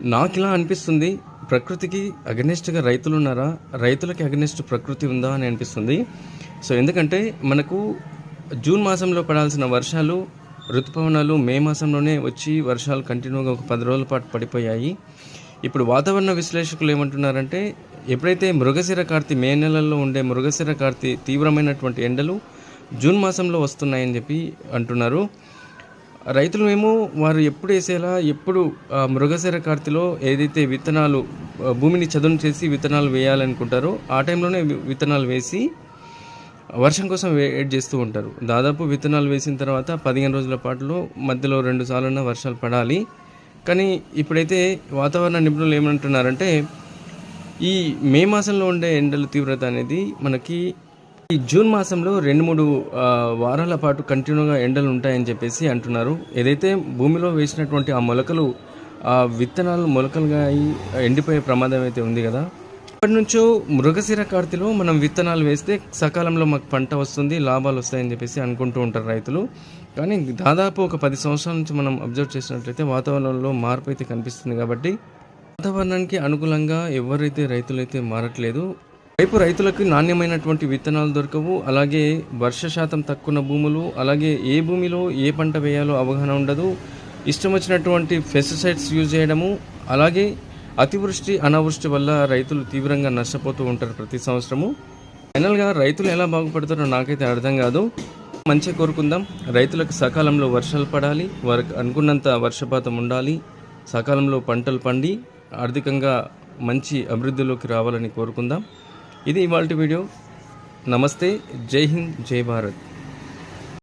నాకు ఇలా అనిపిస్తుంది ప్రకృతికి అగనెస్ట్గా రైతులు ఉన్నారా రైతులకి అగనెస్ట్ ప్రకృతి ఉందా అని అనిపిస్తుంది. సో ఎందుకంటే మనకు జూన్ మాసంలో పడాల్సిన వర్షాలు ఋతుపవనాలు మే మాసంలోనే వచ్చి వర్షాలు కంటిన్యూగా ఒక పది రోజుల పాటు పడిపోయాయి. ఇప్పుడు వాతావరణ విశ్లేషకులు ఏమంటున్నారంటే ఎప్పుడైతే మృగశిర కార్తి మే నెలల్లో ఉండే మృగశిర కార్తి తీవ్రమైనటువంటి ఎండలు జూన్ మాసంలో వస్తున్నాయని చెప్పి అంటున్నారు. రైతులు ఏమో వారు ఎప్పుడు వేసేలా ఎప్పుడు ఆ, మృగశిర కార్తిలో ఏదైతే విత్తనాలు భూమిని చదును చేసి విత్తనాలు వేయాలనుకుంటారో ఆ టైంలోనే వి- విత్తనాలు వేసి వర్షం కోసం వెయిట్ చేస్తూ ఉంటారు. దాదాపు విత్తనాలు వేసిన తర్వాత పదిహేను రోజుల పాటులో మధ్యలో రెండు సార్లున్న వర్షాలు పడాలి. కానీ ఇప్పుడైతే వాతావరణ నిపుణులు ఏమంటున్నారంటే ఈ మే మాసంలో ఉండే ఎండల తీవ్రత అనేది మనకి ఈ జూన్ మాసంలో రెండు మూడు వారాల పాటు కంటిన్యూగా ఎండలు ఉంటాయని చెప్పేసి అంటున్నారు. ఏదైతే భూమిలో వేసినటువంటి ఆ మొలకలు ఆ విత్తనాలు మొలకలుగా అయి ఎండిపోయే ప్రమాదం అయితే ఉంది కదా. ఇప్పటి నుంచో మృగశిర కార్తిలో మనం విత్తనాలు వేస్తే సకాలంలో మాకు పంట వస్తుంది లాభాలు వస్తాయని చెప్పేసి అనుకుంటూ ఉంటారు రైతులు. కానీ దాదాపు ఒక పది సంవత్సరాల నుంచి మనం అబ్జర్వ్ చేసినట్లయితే వాతావరణంలో మార్పు అయితే కనిపిస్తుంది కాబట్టి వాతావరణానికి అనుకూలంగా ఎవరైతే రైతులైతే మారట్లేదు వైపు రైతులకు నాణ్యమైనటువంటి విత్తనాలు దొరకవు అలాగే వర్ష శాతం తక్కువ భూములు అలాగే ఏ భూమిలో ఏ పంట వేయాలో అవగాహన ఉండదు. ఇష్టం వచ్చినటువంటి పెస్టిసైడ్స్ యూజ్ చేయడము అలాగే అతివృష్టి అనావృష్టి వల్ల రైతులు తీవ్రంగా నష్టపోతూ ఉంటారు ప్రతి సంవత్సరము. ఫైనల్గా రైతులు ఎలా బాగుపడతారో నాకైతే అర్థం కాదు. మంచిగా కోరుకుందాం. రైతులకు సకాలంలో వర్షాలు పడాలి వారికి అనుకున్నంత వర్షపాతం ఉండాలి సకాలంలో పంటలు పండి ఆర్థికంగా మంచి అభివృద్ధిలోకి రావాలని కోరుకుందాం. ఇది ఇవాళ వీడియో. నమస్తే జై హింద్ జై భారత్.